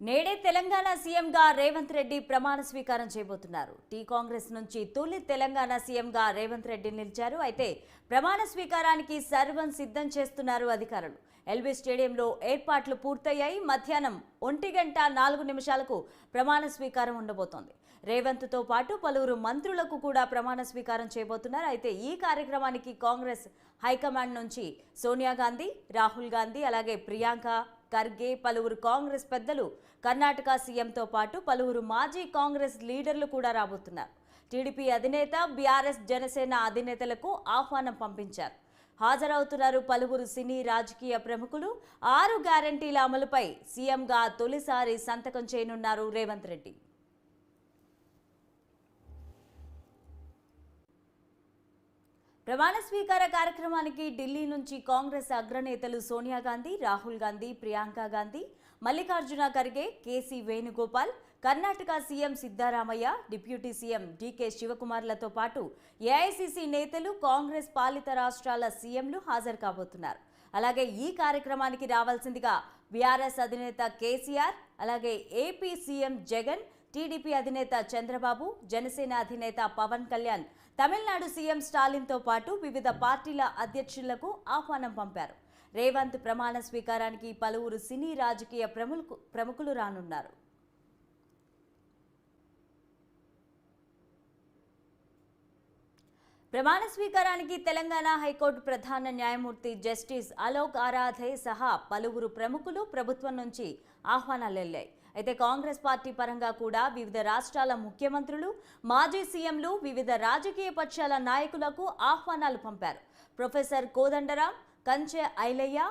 నేడే తెలంగాణ సీఎంగా రేవంత్ రెడ్డి ప్రమాణ స్వీకారం చేయబోతున్నారు. టీ కాంగ్రెస్ నుంచి తొలి తెలంగాణ సీఎంగా రేవంత్ రెడ్డి నిలిచారు. అయితే ప్రమాణ స్వీకారానికి సర్వం సిద్ధం చేస్తున్నారు అధికారులు. ఎల్బీ స్టేడియంలో ఏర్పాట్లు పూర్తయ్యాయి. మధ్యాహ్నం ఒంటి గంట నాలుగు నిమిషాలకు ప్రమాణ స్వీకారం ఉండబోతోంది. రేవంత్తో పాటు పలువురు మంత్రులకు కూడా ప్రమాణ స్వీకారం చేయబోతున్నారు. అయితే ఈ కార్యక్రమానికి కాంగ్రెస్ హైకమాండ్ నుంచి సోనియా గాంధీ రాహుల్ గాంధీ అలాగే ప్రియాంక ఖర్గే పలువురు కాంగ్రెస్ పెద్దలు కర్ణాటక సీఎంతో పాటు పలువురు మాజీ కాంగ్రెస్ లీడర్లు కూడా రాబోతున్నారు. టీడీపీ అధినేత బీఆర్ఎస్ జనసేన అధినేతలకు ఆహ్వానం పంపించారు. హాజరవుతున్నారు పలువురు సినీ రాజకీయ ప్రముఖులు. ఆరు గ్యారంటీల అమలుపై సీఎంగా తొలిసారి సంతకం చేయనున్నారు రేవంత్ రెడ్డి. ప్రమాణ స్వీకార కార్యక్రమానికి ఢిల్లీ నుంచి Congress అగ్రనేతలు Sonia Gandhi Rahul Gandhi Priyanka Gandhi Mallikarjun Kharge KC Venugopal Karnataka CM Siddaramaiah deputy CM DK శివకుమార్లతో పాటు ఏఐసీసీ నేతలు కాంగ్రెస్ పాలిత రాష్ట్రాల సీఎంలు హాజరు కాబోతున్నారు. అలాగే ఈ కార్యక్రమానికి రావాల్సిందిగా బీఆర్ఎస్ అధినేత కేసీఆర్ అలాగే ఏపీ సీఎం జగన్ టీడీపీ అధినేత చంద్రబాబు జనసేన అధినేత పవన్ కళ్యాణ్ తమిళనాడు సీఎం స్టాలిన్తో పాటు వివిధ పార్టీల అధ్యక్షులకు ఆహ్వానం పంపారు. రేవంత్ ప్రమాణ స్వీకారానికి పలువురు సినీ రాజకీయ ప్రముఖులు రానున్నారు. ప్రమాణ స్వీకారానికి తెలంగాణ హైకోర్టు ప్రధాన న్యాయమూర్తి జస్టిస్ అలోక్ ఆరాధే సహా పలువురు ప్రముఖులు ప్రభుత్వం నుంచి ఆహ్వానాలు వెళ్ళాయి. అయితే కాంగ్రెస్ పార్టీ పరంగా కూడా వివిధ రాష్ట్రాల ముఖ్యమంత్రులు మాజీ సీఎంలు వివిధ రాజకీయ పక్షాల నాయకులకు ఆహ్వానాలు పంపారు. ప్రొఫెసర్ కోదండరాం కంచె ఐలయ్య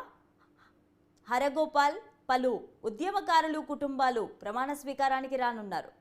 హరగోపాల్ పలు ఉద్యమకారులు కుటుంబాలు ప్రమాణ స్వీకారానికి రానున్నారు.